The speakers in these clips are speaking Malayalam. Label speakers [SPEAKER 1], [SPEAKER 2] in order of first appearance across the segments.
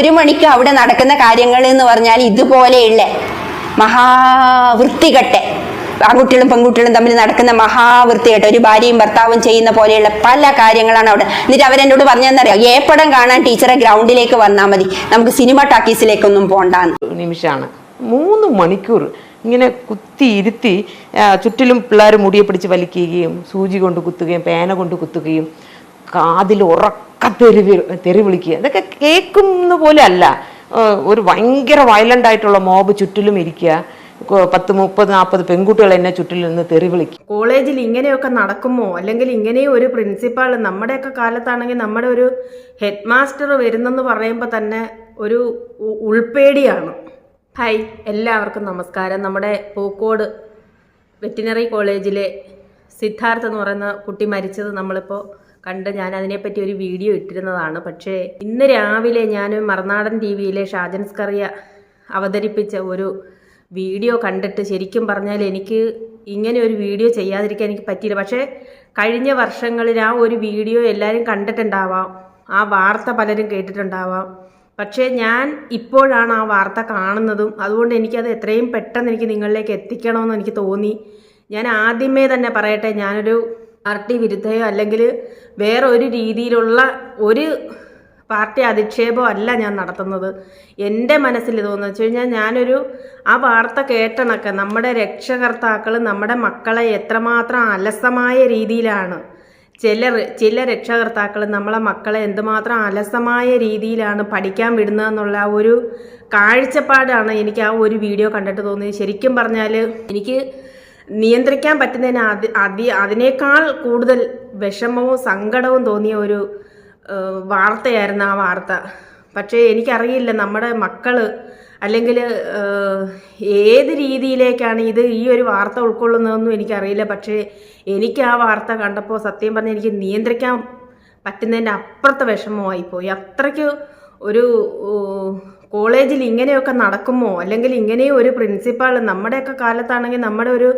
[SPEAKER 1] ഒരു മണിക്ക് അവിടെ നടക്കുന്ന കാര്യങ്ങൾ എന്ന് പറഞ്ഞാൽ ഇതുപോലെയുള്ള മഹാവൃത്തികെട്ടെ ആൺകുട്ടികളും പെൺകുട്ടികളും തമ്മിൽ നടക്കുന്ന മഹാവൃത്തിയായിട്ട് ഒരു ഭാര്യയും ഭർത്താവും ചെയ്യുന്ന പോലെയുള്ള പല കാര്യങ്ങളാണ് അവിടെ. എന്നിട്ട് അവരെന്നോട് പറഞ്ഞെന്നറിയാം ഏപ്പടം കാണാൻ ടീച്ചറെ ഗ്രൗണ്ടിലേക്ക് വന്നാൽ മതി. നമുക്ക് സിനിമ ടാക്കീസിലേക്കൊന്നും പോണ്ടാന്ന്.
[SPEAKER 2] നിമിഷമാണ്. മൂന്ന് മണിക്കൂർ ഇങ്ങനെ കുത്തി ഇരുത്തി ചുറ്റിലും പിള്ളേർ മുടിയെ പിടിച്ച് വലിക്കുകയും സൂചി കൊണ്ട് കുത്തുകയും പേന കൊണ്ട് കുത്തുകയും കാതിൽ ഉറക്ക തെറി തെറി വിളിക്കുക ഇതൊക്കെ കേൾക്കുന്ന പോലെ അല്ല. ഒരു ഭയങ്കര വയലന്റ് ആയിട്ടുള്ള മോബ് ചുറ്റിലും ഇരിക്കുക. പത്ത് മുപ്പത് നാൽപ്പത് പെൺകുട്ടികൾ എന്നെ ചുറ്റിൽ നിന്ന് തെറി വിളിക്കും
[SPEAKER 3] കോളേജിൽ ഇങ്ങനെയൊക്കെ നടക്കുമോ? അല്ലെങ്കിൽ ഇങ്ങനെ ഒരു പ്രിൻസിപ്പാൾ നമ്മുടെയൊക്കെ കാലത്താണെങ്കിൽ നമ്മുടെ ഒരു ഹെഡ് മാസ്റ്റർ വരുന്നെന്ന് പറയുമ്പോൾ തന്നെ ഒരു ഉൾപേടിയാണ്. ഹായ് എല്ലാവർക്കും നമസ്കാരം. നമ്മുടെ പൂക്കോട് വെറ്റിനറി കോളേജിലെ സിദ്ധാർത്ഥ് എന്ന് പറയുന്ന കുട്ടി മരിച്ചത് നമ്മളിപ്പോൾ കണ്ട് ഞാൻ അതിനെപ്പറ്റി ഒരു വീഡിയോ ഇട്ടിരുന്നതാണ്. പക്ഷേ ഇന്ന് രാവിലെ ഞാൻ മറുനാടൻ ടി വിയിലെ ഷാജൻ സ്കറിയ അവതരിപ്പിച്ച ഒരു വീഡിയോ കണ്ടിട്ട് ശരിക്കും പറഞ്ഞാൽ എനിക്ക് ഇങ്ങനെ ഒരു വീഡിയോ ചെയ്യാതിരിക്കാൻ എനിക്ക് പറ്റിയില്ല. പക്ഷേ കഴിഞ്ഞ വർഷങ്ങളിൽ ആ ഒരു വീഡിയോ എല്ലാവരും കണ്ടിട്ടുണ്ടാവാം. ആ വാർത്ത പലരും കേട്ടിട്ടുണ്ടാവാം. പക്ഷേ ഞാൻ ഇപ്പോഴാണ് ആ വാർത്ത കാണുന്നതും അതുകൊണ്ട് എനിക്കത് എത്രയും പെട്ടെന്ന് എനിക്ക് നിങ്ങളിലേക്ക് എത്തിക്കണമെന്ന് എനിക്ക് തോന്നി. ഞാൻ ആദ്യമേ തന്നെ പറയട്ടെ ഞാനൊരു പാർട്ടി വിരുദ്ധയോ അല്ലെങ്കിൽ വേറെ ഒരു രീതിയിലുള്ള ഒരു പാർട്ടി അധിക്ഷേപോ അല്ല ഞാൻ നടത്തുന്നത്. എന്റെ മനസ്സിൽ തോന്നുന്നു വെച്ച് കഴിഞ്ഞാൽ ഞാനൊരു ആ വാർത്ത കേട്ടണക്കെ നമ്മുടെ രക്ഷകർത്താക്കൾ നമ്മുടെ മക്കളെ എത്രമാത്രം അലസമായ രീതിയിലാണ്. ചില ചില രക്ഷകർത്താക്കൾ നമ്മളെ മക്കളെ എന്തുമാത്രം അലസമായ രീതിയിലാണ് പഠിക്കാൻ വിടുന്നതെന്നുള്ള ആ ഒരു കാഴ്ചപ്പാടാണ് എനിക്ക് ആ ഒരു വീഡിയോ കണ്ടിട്ട് തോന്നിയത്. ശരിക്കും പറഞ്ഞാൽ എനിക്ക് നിയന്ത്രിക്കാൻ പറ്റുന്നതിന് അതി അതി അതിനേക്കാൾ കൂടുതൽ വിഷമവും സങ്കടവും തോന്നിയ ഒരു വാർത്തയായിരുന്നു ആ വാർത്ത. പക്ഷേ എനിക്കറിയില്ല നമ്മുടെ മക്കൾ അല്ലെങ്കിൽ ഏത് രീതിയിലേക്കാണ് ഇത് ഈ ഒരു വാർത്ത ഉൾക്കൊള്ളുന്നതെന്നും എനിക്കറിയില്ല. പക്ഷേ എനിക്ക് ആ വാർത്ത കണ്ടപ്പോൾ സത്യം പറഞ്ഞാൽ എനിക്ക് നിയന്ത്രിക്കാൻ പറ്റുന്നതിന്റെ അപ്പുറത്തെ വിഷമമായിപ്പോയി. അത്രയ്ക്ക് ഒരു കോളേജിൽ ഇങ്ങനെയൊക്കെ നടക്കുമോ? അല്ലെങ്കിൽ ഇങ്ങനെയും ഒരു പ്രിൻസിപ്പാൾ നമ്മുടെയൊക്കെ കാലത്താണെങ്കിൽ നമ്മുടെ ഒരു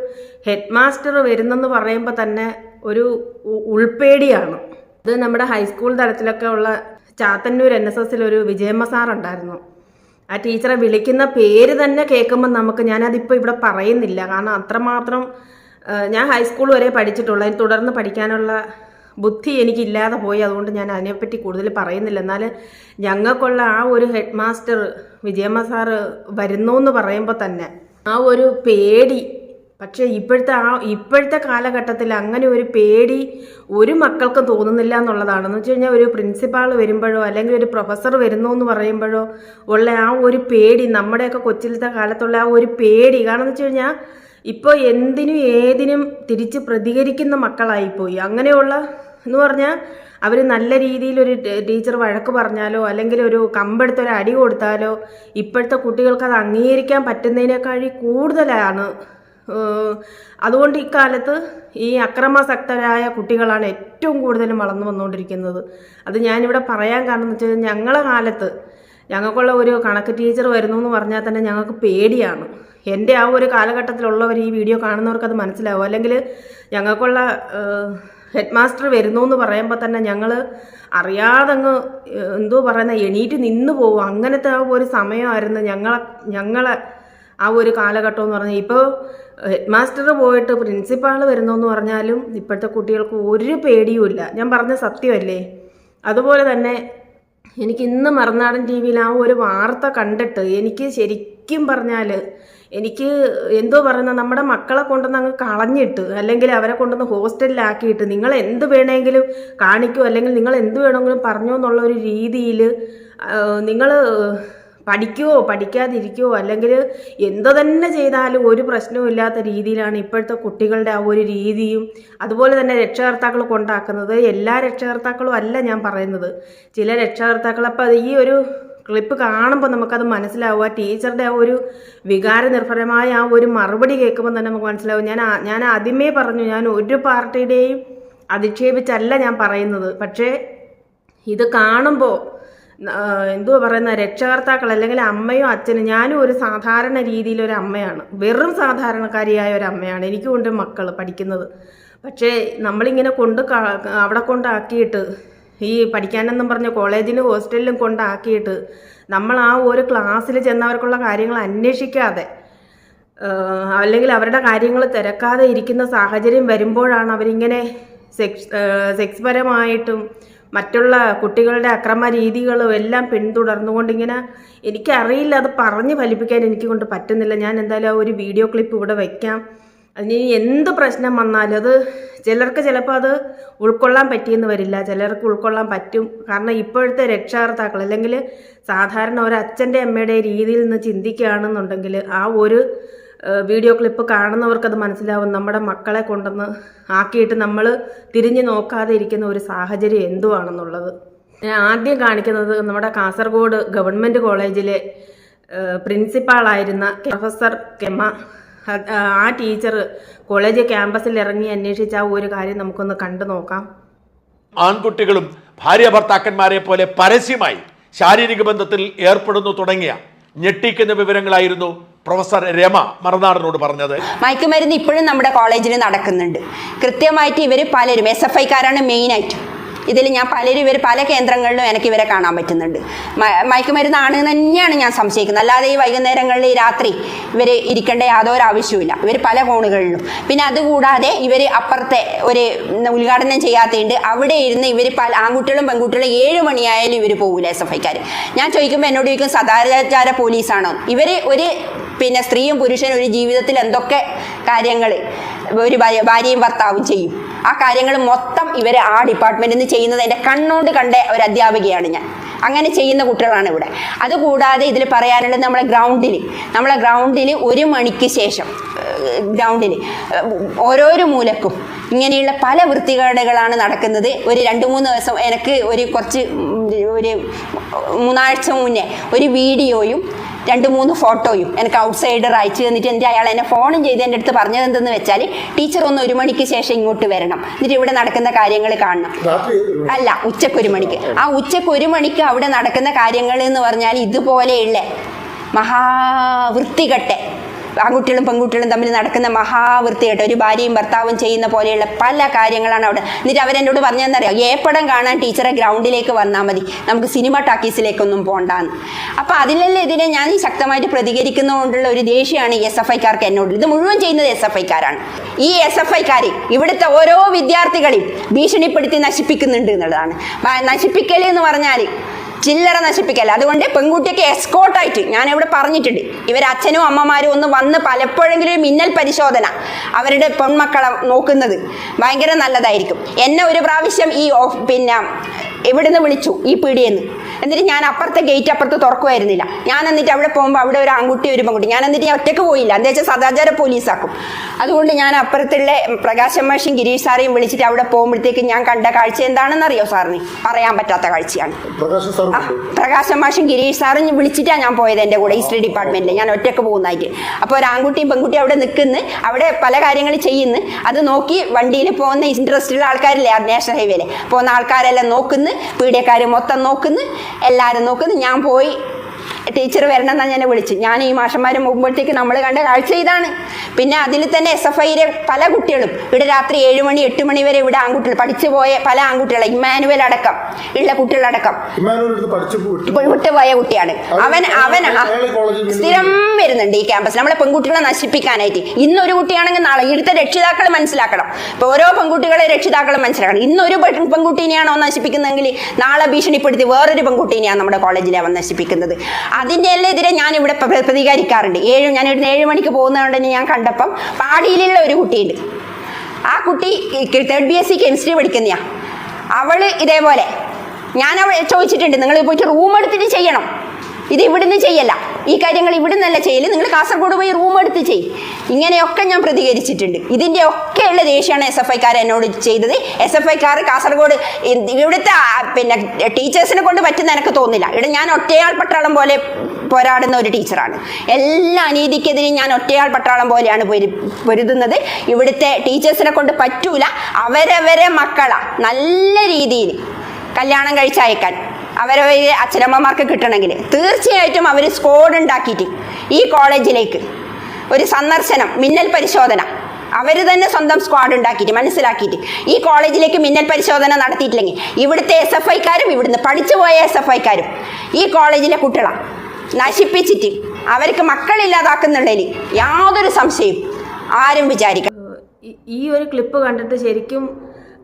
[SPEAKER 3] ഹെഡ് മാസ്റ്റർ വരുന്നെന്ന് പറയുമ്പോൾ തന്നെ ഒരു ഉൾപേടിയാണ്. ഇത് നമ്മുടെ ഹൈസ്കൂൾ തലത്തിലൊക്കെ ഉള്ള ചാത്തന്നൂർ എൻ എസ് എസിൽ ഒരു വിജയമ്മ സാർ ഉണ്ടായിരുന്നു. ആ ടീച്ചറെ വിളിക്കുന്ന പേര് തന്നെ കേൾക്കുമ്പോൾ നമുക്ക് ഞാനതിപ്പോൾ ഇവിടെ പറയുന്നില്ല. കാരണം അത്രമാത്രം ഞാൻ ഹൈസ്കൂൾ വരെ പഠിച്ചിട്ടുള്ളൂ. തുടർന്ന് പഠിക്കാനുള്ള ബുദ്ധി എനിക്കില്ലാതെ പോയി. അതുകൊണ്ട് ഞാൻ അതിനെപ്പറ്റി കൂടുതൽ പറയുന്നില്ല. എന്നാൽ ഞങ്ങൾക്കുള്ള ആ ഒരു ഹെഡ് മാസ്റ്റർ വിജയമ്മ സാറ് വരുന്നു എന്ന് പറയുമ്പോൾ തന്നെ ആ ഒരു പേടി പക്ഷേ ഇപ്പോഴത്തെ ആ ഇപ്പോഴത്തെ കാലഘട്ടത്തിൽ അങ്ങനെ ഒരു പേടി ഒരു മക്കൾക്കും തോന്നുന്നില്ല എന്നുള്ളതാണ്. എന്ന് വെച്ച് കഴിഞ്ഞാൽ ഒരു പ്രിൻസിപ്പാൾ വരുമ്പോഴോ അല്ലെങ്കിൽ ഒരു പ്രൊഫസർ വരുന്നു എന്ന് പറയുമ്പോഴോ ഉള്ള ആ ഒരു പേടി നമ്മുടെയൊക്കെ കൊച്ചിലത്തെ കാലത്തുള്ള ആ ഒരു പേടി. കാരണം എന്ന് വെച്ച് കഴിഞ്ഞാൽ ഇപ്പോൾ എന്തിനും ഏതിനും തിരിച്ച് പ്രതികരിക്കുന്ന മക്കളായിപ്പോയി. അങ്ങനെയുള്ള എന്ന് പറഞ്ഞാൽ അവർ നല്ല രീതിയിൽ ഒരു ടീച്ചർ വഴക്ക് പറഞ്ഞാലോ അല്ലെങ്കിൽ ഒരു കമ്പെടുത്ത് ഒരു അടി കൊടുത്താലോ ഇപ്പോഴത്തെ കുട്ടികൾക്ക് അത് അംഗീകരിക്കാൻ പറ്റുന്നതിനേക്കാഴി കൂടുതലാണ്. അതുകൊണ്ട് ഇക്കാലത്ത് ഈ അക്രമാസക്തരായ കുട്ടികളാണ് ഏറ്റവും കൂടുതലും വളർന്നു വന്നുകൊണ്ടിരിക്കുന്നത്. അത് ഞാനിവിടെ പറയാൻ കാരണം എന്ന് വെച്ചാൽ ഞങ്ങളെ കാലത്ത് ഞങ്ങൾക്കുള്ള ഒരു കണക്ക് ടീച്ചർ വരുന്നു എന്ന് പറഞ്ഞാൽ തന്നെ ഞങ്ങൾക്ക് പേടിയാണ്. എന്റെ ആ ഒരു കാലഘട്ടത്തിലുള്ളവർ ഈ വീഡിയോ കാണുന്നവർക്ക് അത് മനസ്സിലാവും. അല്ലെങ്കിൽ ഞങ്ങൾക്കുള്ള ഹെഡ് മാസ്റ്റർ വരുന്നു എന്ന് പറയുമ്പോൾ തന്നെ ഞങ്ങൾ അറിയാതെ അങ്ങ് ഏഹ്, എന്തോ പറയുന്ന എണീറ്റ് നിന്ന് പോകും അങ്ങനത്തെ ആ ഒരു സമയമായിരുന്നു ഞങ്ങളെ ഞങ്ങളെ ആ ഒരു കാലഘട്ടം എന്ന് പറഞ്ഞാൽ ഇപ്പോൾ ഹെഡ് മാസ്റ്റർ പോയിട്ട് പ്രിൻസിപ്പാൾ വരുന്നു എന്ന് പറഞ്ഞാലും ഇപ്പോഴത്തെ കുട്ടികൾക്ക് ഒരു പേടിയുമില്ല. ഞാൻ പറഞ്ഞ സത്യമല്ലേ? അതുപോലെ തന്നെ എനിക്ക് ഇന്ന് മറുനാടൻ ടി വിയിൽ ആ ഒരു വാർത്ത കണ്ടിട്ട് എനിക്ക് ശരിക്കും പറഞ്ഞാൽ എനിക്ക് എന്തോ പറയുന്ന നമ്മുടെ മക്കളെ കൊണ്ടുവന്ന് അങ്ങ് കളഞ്ഞിട്ട് അല്ലെങ്കിൽ അവരെ കൊണ്ടുവന്ന് ഹോസ്റ്റലിലാക്കിയിട്ട് നിങ്ങൾ എന്ത് വേണമെങ്കിലും കാണിക്കൂ അല്ലെങ്കിൽ നിങ്ങൾ എന്ത് വേണമെങ്കിലും പറഞ്ഞു എന്നുള്ള ഒരു രീതിയിൽ നിങ്ങൾ പഠിക്കുവോ പഠിക്കാതിരിക്കുവോ അല്ലെങ്കിൽ എന്തോ തന്നെ ചെയ്താലും ഒരു പ്രശ്നവും ഇല്ലാത്ത രീതിയിലാണ് ഇപ്പോഴത്തെ കുട്ടികളുടെ ആ ഒരു രീതിയും. അതുപോലെ തന്നെ രക്ഷകർത്താക്കൾ കൊണ്ടാക്കുന്നത്. എല്ലാ രക്ഷകർത്താക്കളും അല്ല ഞാൻ പറയുന്നത്. ചില രക്ഷകർത്താക്കൾ അപ്പോൾ ഈ ഒരു ക്ലിപ്പ് കാണുമ്പോൾ നമുക്കത് മനസ്സിലാവുക ടീച്ചറുടെ ആ ഒരു വികാരനിർഭരമായ ആ ഒരു മറുപടി കേൾക്കുമ്പോൾ തന്നെ നമുക്ക് മനസ്സിലാവും. ഞാൻ ഞാൻ ആദ്യമേ പറഞ്ഞു ഞാൻ ഒരു പാർട്ടിയുടെയും അധിക്ഷേപിച്ചല്ല ഞാൻ പറയുന്നത്. പക്ഷേ ഇത് കാണുമ്പോൾ എന്തുവാ പറയുന്ന രക്ഷകർത്താക്കൾ അല്ലെങ്കിൽ അമ്മയോ അച്ഛനും ഞാനും ഒരു സാധാരണ രീതിയിൽ ഒരു അമ്മയാണ്. വെറും സാധാരണക്കാരിയായ ഒരു അമ്മയാണ് എനിക്കും ഉണ്ട് മക്കൾ പഠിക്കുന്നത്. പക്ഷേ നമ്മളിങ്ങനെ കൊണ്ട് അവിടെ കൊണ്ടാക്കിയിട്ട് ഈ പഠിക്കാനെന്നും പറഞ്ഞ് കോളേജിലും ഹോസ്റ്റലിലും കൊണ്ടാക്കിയിട്ട് നമ്മൾ ആ ഒരു ക്ലാസ്സിൽ ചെന്നവർക്കുള്ള കാര്യങ്ങൾ അന്വേഷിക്കാതെ അല്ലെങ്കിൽ അവരുടെ കാര്യങ്ങൾ തിരക്കാതെ ഇരിക്കുന്ന സാഹചര്യം വരുമ്പോഴാണ് അവരിങ്ങനെ സെക്സ് സെക്സ്പരമായിട്ടും സെക്സ് പരമായിട്ടും മറ്റുള്ള കുട്ടികളുടെ അക്രമ രീതികളും എല്ലാം പിന്തുടർന്നുകൊണ്ടിങ്ങനെ എനിക്കറിയില്ല അത് പറഞ്ഞ് ഫലിപ്പിക്കാൻ എനിക്ക് കൊണ്ട് പറ്റുന്നില്ല. ഞാൻ എന്തായാലും ആ ഒരു വീഡിയോ ക്ലിപ്പ് ഇവിടെ വയ്ക്കാം അതിന് എന്ത് പ്രശ്നം വന്നാലും അത് ചിലർക്ക് ചിലപ്പോൾ അത് ഉൾക്കൊള്ളാൻ പറ്റിയെന്ന് വരില്ല. ചിലർക്ക് ഉൾക്കൊള്ളാൻ പറ്റും. കാരണം ഇപ്പോഴത്തെ രക്ഷാകർത്താക്കൾ അല്ലെങ്കിൽ സാധാരണ ഒരു അച്ഛന്റെ അമ്മയുടെ രീതിയിൽ നിന്ന് ചിന്തിക്കുകയാണെന്നുണ്ടെങ്കിൽ ആ ഒരു വീഡിയോ ക്ലിപ്പ് കാണുന്നവർക്കത് മനസ്സിലാവും. നമ്മുടെ മക്കളെ കൊണ്ടുവന്ന് ആക്കിയിട്ട് നമ്മൾ തിരിഞ്ഞു നോക്കാതെ ഇരിക്കുന്ന ഒരു സാഹചര്യം എന്തുവാണെന്നുള്ളത്. ഞാൻ ആദ്യം കാണിക്കുന്നത് നമ്മുടെ കാസർഗോഡ് ഗവൺമെന്റ് കോളേജിലെ പ്രിൻസിപ്പാളായിരുന്ന പ്രൊഫസർ കെമ ആ ടീച്ചർ കോളേജ് ക്യാമ്പസിൽ ഇറങ്ങി അന്വേഷിച്ച ആ ഒരു കാര്യം നമുക്കൊന്ന് കണ്ടു നോക്കാം.
[SPEAKER 4] ആൺകുട്ടികളും ഭാര്യ ഭർത്താക്കന്മാരെ പോലെ പരസ്യമായി ശാരീരിക ബന്ധത്തിൽ ഏർപ്പെടുന്നു തുടങ്ങിയ ഞെട്ടിക്കുന്ന വിവരങ്ങളായിരുന്നു പ്രൊഫസർ രമ മറുനാടനോട് പറഞ്ഞത്.
[SPEAKER 1] മയക്കുമരുന്ന് ഇപ്പോഴും നമ്മുടെ കോളേജിൽ നടക്കുന്നുണ്ട്. കൃത്യമായിട്ട് ഇവർ പലരും എസ് എഫ് ഐക്കാരാണ് മെയിനായിട്ട് ഇതിൽ ഞാൻ പലരും ഇവർ പല കേന്ദ്രങ്ങളിലും എനിക്ക് ഇവരെ കാണാൻ പറ്റുന്നുണ്ട്. മയക്കുമരുന്നാണ് തന്നെയാണ് ഞാൻ സംശയിക്കുന്നത്. അല്ലാതെ ഈ വൈകുന്നേരങ്ങളിൽ രാത്രി ഇവർ ഇരിക്കേണ്ട യാതൊരു ആവശ്യമില്ല ഇവർ പല കോണുകളിലും പിന്നെ അതുകൂടാതെ ഇവർ അപ്പുറത്തെ ഒരു ഉദ്ഘാടനം ചെയ്യാത്തതുണ്ട് അവിടെ ഇരുന്ന് ഇവർ പല ആൺകുട്ടികളും പെൺകുട്ടികളും ഏഴ് മണിയായാലും ഇവർ പോകില്ല എസ് എഫ് ഐക്കാർ ഞാൻ ചോദിക്കുമ്പോൾ എന്നോട് ചോദിക്കും സദാചാര പോലീസാണോ? ഇവർ ഒരു പിന്നെ സ്ത്രീയും പുരുഷനും ഒരു ജീവിതത്തിൽ എന്തൊക്കെ കാര്യങ്ങൾ ഒരു ഭാര്യയും ഭർത്താവും ചെയ്യും. ആ കാര്യങ്ങൾ മൊത്തം ഇവർ ആ ഡിപ്പാർട്ട്മെന്റിൽ നിന്ന് ചെയ്യുന്നത് എന്റെ കണ്ണുകൊണ്ട് കണ്ട ഒരു അധ്യാപികയാണ് ഞാൻ. അങ്ങനെ ചെയ്യുന്ന കുട്ടികളാണ് ഇവിടെ. അതുകൂടാതെ ഇതിൽ പറയാനുള്ളത് നമ്മളെ ഗ്രൗണ്ടിൽ നമ്മളെ ഗ്രൗണ്ടിൽ ഒരു മണിക്ക് ശേഷം ഗ്രൗണ്ടിൽ ഓരോരോ മൂലക്കും ഇങ്ങനെയുള്ള പല വൃത്തികേടുകളാണ് നടക്കുന്നത്. ഒരു രണ്ട് മൂന്ന് ദിവസം എനിക്ക് ഒരു കുറച്ച് ഒരു മൂന്നാഴ്ച മുന്നേ ഒരു വീഡിയോയും രണ്ട് മൂന്ന് ഫോട്ടോയും എനിക്ക് ഔട്ട് സൈഡർ അയച്ചു തന്നിട്ട് എന്റെ അയാൾ എന്നെ ഫോണും ചെയ്ത് എന്റെ അടുത്ത് പറഞ്ഞത് എന്തെന്ന് വെച്ചാൽ ടീച്ചർ ഒന്ന് ഒരു മണിക്ക് ശേഷം ഇങ്ങോട്ട് വരണം. എന്നിട്ട് ഇവിടെ നടക്കുന്ന കാര്യങ്ങൾ കാണണം. അല്ല ഉച്ചയ്ക്ക് ഒരു മണിക്ക്. ആ ഉച്ചയ്ക്ക് ഒരു മണിക്ക് അവിടെ നടക്കുന്ന കാര്യങ്ങൾ എന്ന് പറഞ്ഞാൽ ഇതുപോലെയുള്ള മഹാവൃത്തികെട്ടെ ആൺകുട്ടികളും പെൺകുട്ടികളും തമ്മിൽ നടക്കുന്ന മഹാവൃത്തിയായിട്ട് ഒരു ഭാര്യയും ഭർത്താവും ചെയ്യുന്ന പോലെയുള്ള പല കാര്യങ്ങളാണ് അവിടെ. എന്നിട്ട് അവരെന്നോട് പറഞ്ഞതെന്നറിയാം ഏപ്പടം കാണാൻ ടീച്ചറെ ഗ്രൗണ്ടിലേക്ക് വന്നാൽ മതി. നമുക്ക് സിനിമ ടാക്കീസിലേക്കൊന്നും പോകണ്ടാന്ന് അപ്പോൾ അതിലെല്ലാം ഇതിനെ ഞാൻ ശക്തമായിട്ട് പ്രതികരിക്കുന്നതുകൊണ്ടുള്ള ഒരു ദേഷ്യമാണ് എസ് എഫ് ഐക്കാർക്ക് എന്നോട്. ഇത് മുഴുവൻ ചെയ്യുന്നത് എസ് എഫ് ഐക്കാരാണ്. ഈ എസ് എഫ് ഐക്കാർ ഇവിടുത്തെ ഓരോ വിദ്യാർത്ഥികളെയും ഭീഷണിപ്പെടുത്തി നശിപ്പിക്കുന്നുണ്ട് എന്നുള്ളതാണ്. നശിപ്പിക്കൽ എന്ന് പറഞ്ഞാൽ ചില്ലറ നശിപ്പിക്കല്ല. അതുകൊണ്ട് പെൺകുട്ടിക്ക് എസ്കോട്ടായിട്ട് ഞാൻ ഇവിടെ പറഞ്ഞിട്ടുണ്ട്. ഇവർ അച്ഛനും അമ്മമാരും ഒന്ന് വന്ന് പലപ്പോഴെങ്കിലും മിന്നൽ പരിശോധന അവരുടെ പെൺമക്കളെ നോക്കുന്നത് ഭയങ്കര നല്ലതായിരിക്കും. എന്നെ ഒരു പ്രാവശ്യം ഈ പിന്നെ നിന്ന് വിളിച്ചു ഈ പീടിയെന്ന് എന്നിട്ട് ഞാൻ അപ്പുറത്തെ ഗേറ്റ് അപ്പുറത്ത് തുറക്കുമായിരുന്നില്ല ഞാൻ എന്നിട്ട് അവിടെ പോകുമ്പോൾ അവിടെ ഒരു ആൺകുട്ടി ഒരു പെൺകുട്ടി. ഞാൻ എന്നിട്ട് ഞാൻ ഒറ്റയ്ക്ക് പോയില്ല. എന്താ വെച്ചാൽ സദാചാര പോലീസാക്കും. അതുകൊണ്ട് ഞാൻ അപ്പുറത്തുള്ള പ്രകാശം മാഷും ഗിരീഷ് സാറേയും വിളിച്ചിട്ട് അവിടെ പോകുമ്പോഴത്തേക്ക് ഞാൻ കണ്ട കാഴ്ച എന്താണെന്ന് അറിയോ സാറിന്? പറയാൻ പറ്റാത്ത കാഴ്ചയാണ്.
[SPEAKER 5] പ്രകാശ്
[SPEAKER 1] മാഷും ഗിരീഷ് സാറും വിളിച്ചിട്ടാണ് ഞാൻ പോയത് എന്റെ കൂടെ ഹിസ്റ്ററി ഡിപ്പാർട്ട്മെന്റിൽ ഞാൻ ഒറ്റയ്ക്ക് പോകുന്നതായിട്ട്. അപ്പോൾ ഒരു ആൺകുട്ടിയും പെൺകുട്ടിയും അവിടെ നിൽക്കുന്ന. അവിടെ പല കാര്യങ്ങൾ ചെയ്യുന്ന. അത് നോക്കി വണ്ടിയിൽ പോകുന്ന ഇൻട്രസ്റ്റ് ഉള്ള ആൾക്കാരില്ലേ? നാഷണൽ ഹൈവേയിൽ പോകുന്ന ആൾക്കാരെല്ലാം നോക്കുന്നു. പീഡിയക്കാർ മൊത്തം നോക്കുന്നു. എല്ലാവരും നോക്കുന്നു ഞാൻ പോയി. ടീച്ചർ വരണം എന്നാണ് ഞാൻ വിളിച്ചു. ഞാൻ ഈ മാഷന്മാർ മുമ്പത്തേക്ക് നമ്മൾ കണ്ട കാഴ്ച ഇതാണ്. പിന്നെ അതിൽ തന്നെ എസ് എഫ് ഐയിലെ പല കുട്ടികളും. ഇവിടെ രാത്രി ഏഴ് മണി എട്ട് മണി വരെ ഇവിടെ ആൺകുട്ടികൾ പഠിച്ചു പോയ പല ആൺകുട്ടികളെ. ഇമ്മാനുവൽ അടക്കം ഉള്ള കുട്ടികളടക്കം. വിട്ടുപോയ കുട്ടിയാണ്. അവൻ അവൻ സ്ഥിരം വരുന്നുണ്ട് ഈ ക്യാമ്പസിൽ നമ്മളെ പെൺകുട്ടികളെ നശിപ്പിക്കാനായിട്ട്. ഇന്നൊരു കുട്ടിയാണെങ്കിൽ നാളെ ഇവിടുത്തെ രക്ഷിതാക്കൾ മനസ്സിലാക്കണം. ഇപ്പൊ ഓരോ പെൺകുട്ടികളെ രക്ഷിതാക്കൾ മനസ്സിലാക്കണം. ഇന്നൊരു പെൺ- പെൺകുട്ടീനെയാണോ നശിപ്പിക്കുന്നതെങ്കിൽ നാളെ ഭീഷണിപ്പെടുത്തി വേറൊരു പെൺകുട്ടീനെയാണ് നമ്മുടെ കോളേജിലെ അവൻ നശിപ്പിക്കുന്നത്. അതിന്റെ എതിരെ ഞാൻ ഇവിടെ പ്ര- പ്രതികരിക്കാറുണ്ട്. ഏഴ് ഞാൻ ഇവിടുന്ന് ഏഴ് മണിക്ക് പോകുന്നതുകൊണ്ട് തന്നെ ഞാൻ കണ്ടപ്പം പാടിയിലുള്ള ഒരു കുട്ടിയുണ്ട്. ആ കുട്ടി third B S C chemistry പഠിക്കുന്നയാ. അവൾ ഇതേപോലെ. ഞാൻ അവൾ ചോദിച്ചിട്ടുണ്ട് നിങ്ങൾ പോയിട്ട് റൂം എടുത്തിട്ട് ചെയ്യണം. ഇത് ഇവിടുന്ന് ചെയ്യല്ല. ഈ കാര്യങ്ങൾ ഇവിടുന്നല്ല ചെയ്യൽ. നിങ്ങൾ കാസർഗോഡ് പോയി റൂം എടുത്ത് ചെയ്യും. ഇങ്ങനെയൊക്കെ ഞാൻ പ്രതികരിച്ചിട്ടുണ്ട്. ഇതിന്റെ ഒക്കെയുള്ള ദേഷ്യമാണ് എസ് എഫ് ഐക്കാർ എന്നോട് ചെയ്തത്. എസ് എഫ് ഐക്കാർ കാസർഗോഡ് ഇവിടുത്തെ പിന്നെ ടീച്ചേഴ്സിനെ കൊണ്ട് പറ്റുന്ന എനിക്ക് തോന്നില്ല. ഇവിടെ ഞാൻ ഒറ്റയാൾ പട്ടാളം പോലെ പോരാടുന്ന ഒരു ടീച്ചറാണ്. എല്ലാ അനീതിക്കെതിരെയും ഞാൻ ഒറ്റയാൾ പട്ടാളം പോലെയാണ് പൊരു പൊരുതുന്നത്. ഇവിടുത്തെ ടീച്ചേഴ്സിനെ കൊണ്ട് പറ്റൂല. അവരവരെ മക്കളാ. നല്ല രീതിയിൽ കല്യാണം കഴിച്ചയക്കാൻ. അവരവരെ അച്ഛനമ്മമാർക്ക് കിട്ടണമെങ്കിൽ. തീർച്ചയായിട്ടും അവർ സ്കോഡ് ഉണ്ടാക്കിയിട്ട് ഈ കോളേജിലേക്ക് ഒരു സന്ദർശനം മിന്നൽ പരിശോധന. അവർ തന്നെ സ്വന്തം സ്ക്വാഡ് ഉണ്ടാക്കിയിട്ട് മനസ്സിലാക്കിയിട്ട് ഈ കോളേജിലേക്ക് മിന്നൽ പരിശോധന നടത്തിയിട്ടില്ലെങ്കിൽ ഇവിടുത്തെ എസ് എഫ് ഐക്കാരും ഇവിടുന്ന് പഠിച്ചു പോയ എസ് എഫ് ഐക്കാരും ഈ കോളേജിലെ കുട്ടികളെ നശിപ്പിച്ചിട്ട് അവർക്ക് മക്കളില്ലാതാക്കുന്നുള്ളതിൽ യാതൊരു സംശയം ആരും വിചാരിക്കാം
[SPEAKER 3] ഈ ഒരു ക്ലിപ്പ് കണ്ടിട്ട് ശരിക്കും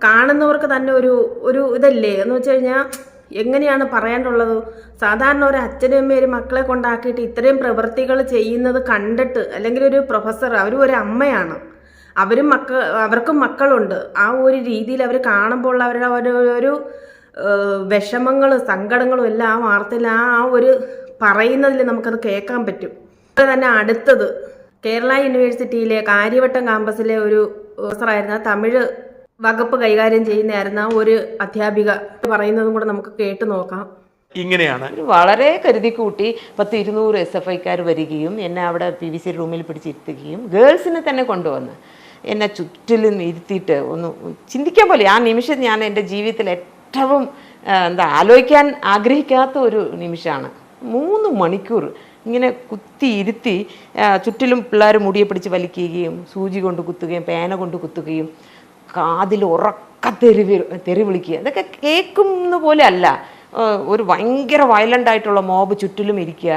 [SPEAKER 3] കാണുന്നവർക്ക് തന്നെ ഒരു ഒരു ഇതല്ലേ? എന്ന് വെച്ച് കഴിഞ്ഞാൽ എങ്ങനെയാണ് പറയാനുള്ളത്? സാധാരണ ഒരു അച്ഛനും അമ്മയും മക്കളെ കൊണ്ടാക്കിയിട്ട് ഇത്രയും പ്രവൃത്തികൾ ചെയ്യുന്നത് കണ്ടിട്ട് അല്ലെങ്കിൽ ഒരു പ്രൊഫസർ അവരും ഒരു അമ്മയാണ്. അവരും മക്ക അവർക്കും മക്കളുണ്ട്. ആ ഒരു രീതിയിൽ അവർ കാണുമ്പോൾ അവരുടെ ഒരു ഒരു വിഷമങ്ങളും സങ്കടങ്ങളും എല്ലാം ആ വാർത്തയിൽ ആ ഒരു പറയുന്നതിൽ നമുക്കത് കേൾക്കാൻ പറ്റും. അത് തന്നെ അടുത്തത് കേരള യൂണിവേഴ്സിറ്റിയിലെ കാര്യവട്ടം കാമ്പസിലെ ഒരു പ്രൊഫസറായിരുന്ന തമിഴ് വകുപ്പ് കൈകാര്യം ചെയ്യുന്നതായിരുന്ന ഒരു അധ്യാപിക പറയുന്നതും കൂടെ നമുക്ക് കേട്ട് നോക്കാം.
[SPEAKER 4] ഇങ്ങനെയാണ്.
[SPEAKER 2] ഒരു വളരെ കരുതി കൂട്ടി പത്ത് ഇരുന്നൂറ് എസ് എഫ് ഐക്കാർ വരികയും എന്നെ അവിടെ പി വി സി റൂമിൽ പിടിച്ചിരുത്തുകയും ഗേൾസിനെ തന്നെ കൊണ്ടുവന്ന് എന്നെ ചുറ്റിലും ഇരുത്തിയിട്ട് ഒന്ന് ചിന്തിക്കാൻ പോലെ ആ നിമിഷം ഞാൻ എന്റെ ജീവിതത്തിൽ ഏറ്റവും എന്താ ആലോചിക്കാൻ ആഗ്രഹിക്കാത്ത ഒരു നിമിഷമാണ്. മൂന്ന് മണിക്കൂർ ഇങ്ങനെ കുത്തി ഇരുത്തി ചുറ്റിലും പിള്ളേർ മുടിയെ പിടിച്ച് വലിക്കുകയും സൂചി കൊണ്ട് കുത്തുകയും പേന കൊണ്ട് കുത്തുകയും കാതിൽ ഉറക്ക തെറി തെറി വിളിക്കുക ഇതൊക്കെ കേൾക്കുന്ന പോലെ അല്ല. ഒരു ഭയങ്കര വയലന്റ് ആയിട്ടുള്ള മോബ് ചുറ്റിലും ഇരിക്കുക.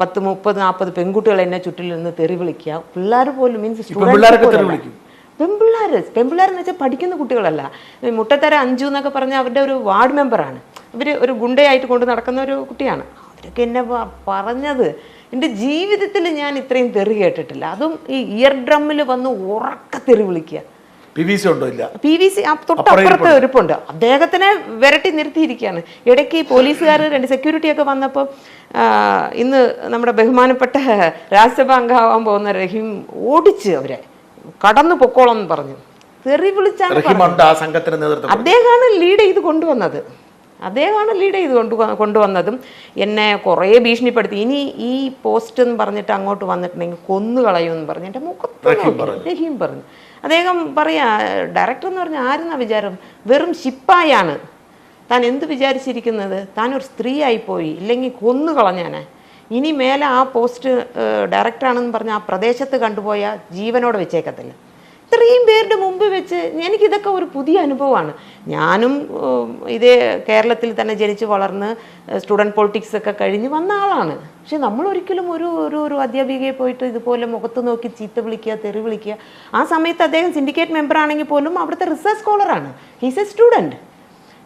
[SPEAKER 2] പത്ത് മുപ്പത് നാൽപ്പത് പെൺകുട്ടികൾ എന്നെ ചുറ്റിൽ നിന്ന് തെറി വിളിക്കുക പിള്ളേർ പോലും മീൻസ്
[SPEAKER 4] പെൺപിള്ളേർ?
[SPEAKER 2] പെൺപിള്ളേർ എന്ന് വെച്ചാൽ പഠിക്കുന്ന കുട്ടികളല്ല. മുട്ടത്തര അഞ്ചു എന്നൊക്കെ പറഞ്ഞാൽ അവരുടെ ഒരു വാർഡ് മെമ്പറാണ് ഇവർ ഒരു ഗുണ്ടയായിട്ട് കൊണ്ട് നടക്കുന്ന ഒരു കുട്ടിയാണ്. അവരൊക്കെ എന്നെ പറഞ്ഞത്. എന്റെ ജീവിതത്തിൽ ഞാൻ ഇത്രയും തെറി കേട്ടിട്ടില്ല. അതും ഈ ഇയർ ഡ്രമ്മിൽ വന്ന് ഉറക്ക തെറി വിളിക്കുക
[SPEAKER 4] പി വി സി ഉണ്ടോ ഇല്ല?
[SPEAKER 2] പി വി സി തൊട്ടപ്പുറത്ത് ഇരിപ്പുണ്ട്. അദ്ദേഹത്തിനെ വിരട്ടി നിർത്തിയിരിക്കുകയാണ്. ഇടയ്ക്ക് പോലീസുകാർ രണ്ട് സെക്യൂരിറ്റി ഒക്കെ വന്നപ്പോൾ ഇന്ന് നമ്മുടെ ബഹുമാനപ്പെട്ട രാജ്യസഭ അംഗമാവാൻ പോകുന്ന റഹീം ഓടിച്ച് അവരെ കടന്നു പൊക്കോളം എന്ന് പറഞ്ഞു. തെറി വിളിച്ചാണ് അദ്ദേഹമാണ് ലീഡ് ചെയ്ത് കൊണ്ടുവന്നത്. അദ്ദേഹമാണ് ലീഡ് ചെയ്ത് കൊണ്ടു കൊണ്ടുവന്നതും എന്നെ കുറേ ഭീഷണിപ്പെടുത്തി. ഇനി ഈ പോസ്റ്റ് എന്ന് പറഞ്ഞിട്ട് അങ്ങോട്ട് വന്നിട്ടുണ്ടെങ്കിൽ കൊന്നു കളയുമെന്ന് പറഞ്ഞു. എന്റെ മുഖത്ത്
[SPEAKER 4] റഹീം പറഞ്ഞു.
[SPEAKER 2] പറഞ്ഞു അദ്ദേഹം പറയാ ഡയറക്ടർ എന്ന് പറഞ്ഞാൽ ആരെന്നാ വിചാരം? വെറും ശിപ്പായാണ്. താൻ എന്ത് വിചാരിച്ചിരിക്കുന്നത്? താൻ ഒരു സ്ത്രീ ആയിപ്പോയി ഇല്ലെങ്കിൽ കൊന്നു കളഞ്ഞാനെ. ഇനി മേലെ ആ പോസ്റ്റ് ഡയറക്ടറാണെന്ന് പറഞ്ഞാൽ ആ പ്രദേശത്ത് കണ്ടുപോയ ജീവനോട് വെച്ചേക്കത്തില്ല. ഇത്രയും പേരുടെ മുമ്പ് വെച്ച് എനിക്കിതൊക്കെ ഒരു പുതിയ അനുഭവമാണ്. ഞാനും ഇതേ കേരളത്തിൽ തന്നെ ജനിച്ച് വളർന്ന് സ്റ്റുഡന്റ് പൊളിറ്റിക്സ് ഒക്കെ കഴിഞ്ഞ് വന്ന ആളാണ്. പക്ഷെ നമ്മൾ ഒരിക്കലും ഒരു ഒരു ഒരു അധ്യാപികയെ പോയിട്ട് ഇതുപോലെ മുഖത്ത് നോക്കി ചീത്ത വിളിക്കുക തെറി വിളിക്കുക. ആ സമയത്ത് അദ്ദേഹം സിൻഡിക്കേറ്റ് മെമ്പർ ആണെങ്കിൽ പോലും അവിടുത്തെ റിസർച്ച് സ്കോളറാണ്. ഹീസ് എ സ്റ്റുഡന്റ്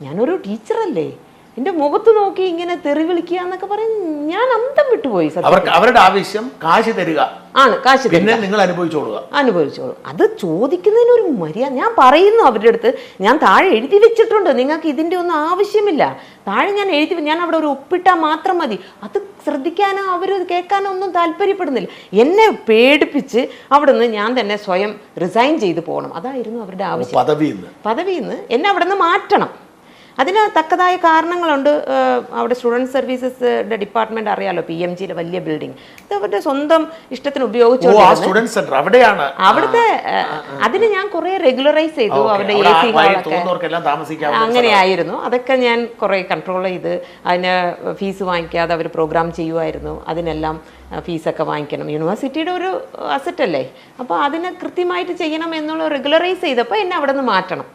[SPEAKER 2] ഞാനൊരു ടീച്ചറല്ലേ? എന്റെ മുഖത്ത് നോക്കി ഇങ്ങനെ തെറി വിളിക്കുക എന്നൊക്കെ പറയും ഞാൻ അന്തം വിട്ടുപോയി
[SPEAKER 4] അവർക്ക് അവരുടെ ആവശ്യം കാശ് തരിക.
[SPEAKER 2] ആണ് കാശ്
[SPEAKER 4] പിന്നെ നിങ്ങൾ അനുഭവിച്ചോളുക
[SPEAKER 2] അനുഭവിച്ചോളൂ. അത് ചോദിക്കുന്നതിന് ഒരു മര്യാദ. ഞാൻ പറയുന്നു അവരുടെ അടുത്ത്. ഞാൻ താഴെ എഴുതി വെച്ചിട്ടുണ്ട്. നിങ്ങൾക്ക് ഇതിന്റെ ഒന്നും ആവശ്യമില്ല. താഴെ ഞാൻ എഴുതി ഞാൻ അവിടെ ഒരു ഒപ്പിട്ടാൽ മാത്രം മതി. അത് ശ്രദ്ധിക്കാനോ അവർ കേൾക്കാനോ ഒന്നും താല്പര്യപ്പെടുന്നില്ല. എന്നെ പേടിപ്പിച്ച് അവിടുന്ന് ഞാൻ തന്നെ സ്വയം റിസൈൻ ചെയ്ത് പോകണം. അതായിരുന്നു അവരുടെ ആവശ്യം.
[SPEAKER 4] പദവിയിൽ നിന്ന്
[SPEAKER 2] പദവിയിൽ നിന്ന് എന്നെ അവിടെ നിന്ന് മാറ്റണം. അതിന് തക്കതായ കാരണങ്ങളുണ്ട്. അവിടെ സ്റ്റുഡന്റ് സർവീസസ് ഡിപ്പാർട്ട്മെന്റ് അറിയാലോ പി എം ജിയിലെ വലിയ ബിൽഡിംഗ്. അത് അവരുടെ സ്വന്തം ഇഷ്ടത്തിന് ഉപയോഗിച്ചു
[SPEAKER 4] അവിടെയാണ്.
[SPEAKER 2] അവിടുത്തെ അതിന് ഞാൻ കുറെ റെഗുലറൈസ് ചെയ്തു അവരുടെ എ സി ഹാളൊക്കെ. അങ്ങനെയായിരുന്നു അതൊക്കെ ഞാൻ കുറെ കൺട്രോൾ ചെയ്ത് അതിന് ഫീസ് വാങ്ങിക്കാതെ അവർ പ്രോഗ്രാം ചെയ്യുമായിരുന്നു അതിനെല്ലാം ഫീസൊക്കെ വാങ്ങിക്കണം. യൂണിവേഴ്സിറ്റിയുടെ ഒരു അസറ്റ് അല്ലേ? അപ്പോൾ അതിനെ കൃത്യമായിട്ട് ചെയ്യണം എന്നുള്ള റെഗുലറൈസ് ചെയ്തപ്പോൾ എന്നെ അവിടെ നിന്ന് മാറ്റണം.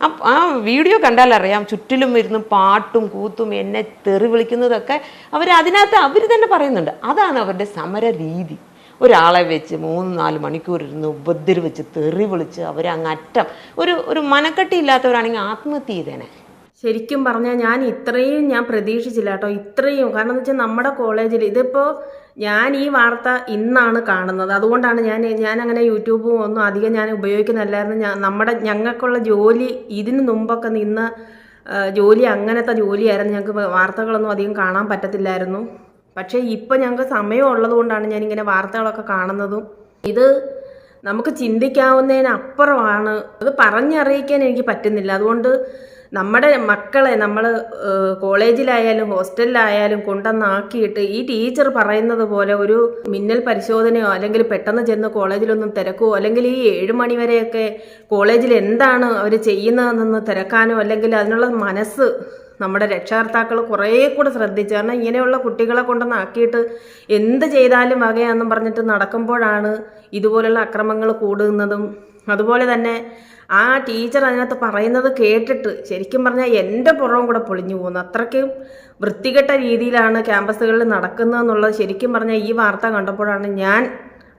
[SPEAKER 2] ആ വീഡിയോ കണ്ടാൽ അറിയാം. ചുറ്റിലും ഇരുന്ന് പാട്ടും കൂത്തും എന്നെ തെറി വിളിക്കുന്നതൊക്കെ അവർ അതിനകത്ത് അവർ തന്നെ പറയുന്നുണ്ട്. അതാണ് അവരുടെ സമര രീതി ഒരാളെ വെച്ച് മൂന്ന് നാല് മണിക്കൂർ ഇരുന്ന് ഉപദ്രവിച്ച് തെറി വിളിച്ച് അവരങ്ങ് അറ്റം. ഒരു ഒരു മനക്കെട്ടി ഇല്ലാത്തവരാണെങ്കിൽ ആത്മഹത്യ ചെയ്തേനെ.
[SPEAKER 3] ശരിക്കും പറഞ്ഞാൽ ഞാൻ ഇത്രയും ഞാൻ പ്രതീക്ഷിച്ചില്ല കേട്ടോ. ഇത്രയും. കാരണം എന്ന് വെച്ചാൽ നമ്മുടെ കോളേജിൽ ഇതിപ്പോൾ ഞാൻ ഈ വാർത്ത ഇന്നാണ് കാണുന്നത്. അതുകൊണ്ടാണ് ഞാൻ ഞാൻ അങ്ങനെ യൂട്യൂബും ഒന്നും അധികം ഞാൻ ഉപയോഗിക്കുന്നില്ലായിരുന്നു ഞാൻ നമ്മുടെ ഞങ്ങൾക്കുള്ള ജോലി ഇതിന് മുമ്പൊക്കെ നിന്ന് ജോലി അങ്ങനത്തെ ജോലിയായിരുന്നു. ഞങ്ങൾക്ക് വാർത്തകളൊന്നും അധികം കാണാൻ പറ്റത്തില്ലായിരുന്നു. പക്ഷേ ഇപ്പോൾ ഞങ്ങൾക്ക് സമയം ഉള്ളതുകൊണ്ടാണ് ഞാനിങ്ങനെ വാർത്തകളൊക്കെ കാണുന്നതും. ഇത് നമുക്ക് ചിന്തിക്കാവുന്നതിനപ്പുറമാണ്. അത് പറഞ്ഞറിയിക്കാൻ എനിക്ക് പറ്റുന്നില്ല. അതുകൊണ്ട് നമ്മുടെ മക്കളെ നമ്മൾ കോളേജിലായാലും ഹോസ്റ്റലിലായാലും കൊണ്ടുവന്നാക്കിയിട്ട് ഈ ടീച്ചർ പറയുന്നത് പോലെ ഒരു മിന്നൽ പരിശോധനയോ അല്ലെങ്കിൽ പെട്ടെന്ന് ചെന്ന് കോളേജിലൊന്നും തിരക്കുവോ അല്ലെങ്കിൽ ഈ ഏഴ് മണി വരെയൊക്കെ കോളേജിൽ എന്താണ് അവർ ചെയ്യുന്നതെന്നൊന്ന് തിരക്കാനോ അല്ലെങ്കിൽ അതിനുള്ള മനസ്സ് നമ്മുടെ രക്ഷകർത്താക്കൾ കുറേ കൂടെ ശ്രദ്ധിച്ചു കാരണം ഇങ്ങനെയുള്ള കുട്ടികളെ കൊണ്ടുവന്നാക്കിയിട്ട് എന്ത് ചെയ്താലും വകയാണെന്നും പറഞ്ഞിട്ട് നടക്കുമ്പോഴാണ് ഇതുപോലുള്ള അക്രമങ്ങൾ കൂടുന്നതും. അതുപോലെ തന്നെ ആ ടീച്ചർ അതിനകത്ത് പറയുന്നത് കേട്ടിട്ട് ശരിക്കും പറഞ്ഞാൽ എന്റെ പുറവും കൂടെ പൊളിഞ്ഞു പോകുന്നു. അത്രയ്ക്കും വൃത്തികെട്ട രീതിയിലാണ് ക്യാമ്പസുകളിൽ നടക്കുന്നതെന്നുള്ളത് ശരിക്കും പറഞ്ഞാൽ ഈ വാർത്ത കണ്ടപ്പോഴാണ് ഞാൻ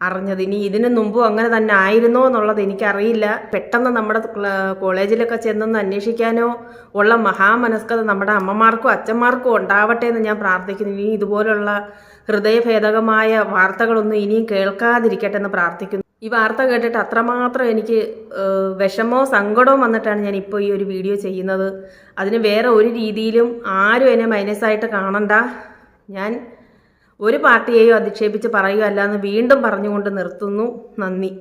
[SPEAKER 3] അറിഞ്ഞത്. ഇനി ഇതിന് മുമ്പും അങ്ങനെ തന്നെ ആയിരുന്നോ എന്നുള്ളത് എനിക്കറിയില്ല. പെട്ടെന്ന് നമ്മുടെ കോളേജിലൊക്കെ ചെന്നൊന്ന് അന്വേഷിക്കാനോ ഉള്ള മഹാമനസ്കത നമ്മുടെ അമ്മമാർക്കും അച്ഛന്മാർക്കും ഉണ്ടാവട്ടെ എന്ന് ഞാൻ പ്രാർത്ഥിക്കുന്നു. ഇനി ഇതുപോലുള്ള ഹൃദയഭേദകമായ വാർത്തകളൊന്നും ഇനിയും കേൾക്കാതിരിക്കട്ടെ എന്ന് പ്രാർത്ഥിക്കുന്നു. ഈ വാർത്ത കേട്ടിട്ട് അത്രമാത്രം എനിക്ക് വിഷമോ സങ്കടവും വന്നിട്ടാണ് ഞാൻ ഇപ്പോൾ ഈ ഒരു വീഡിയോ ചെയ്യുന്നത്. അതിന് വേറെ ഒരു രീതിയിലും ആരും എന്നെ മൈനസായിട്ട് കാണണ്ട. ഞാൻ ഒരു പാർട്ടിയെയോ അധിക്ഷേപിച്ച് പറയുകയല്ല എന്ന് വീണ്ടും പറഞ്ഞുകൊണ്ട് നിർത്തുന്നു. നന്ദി.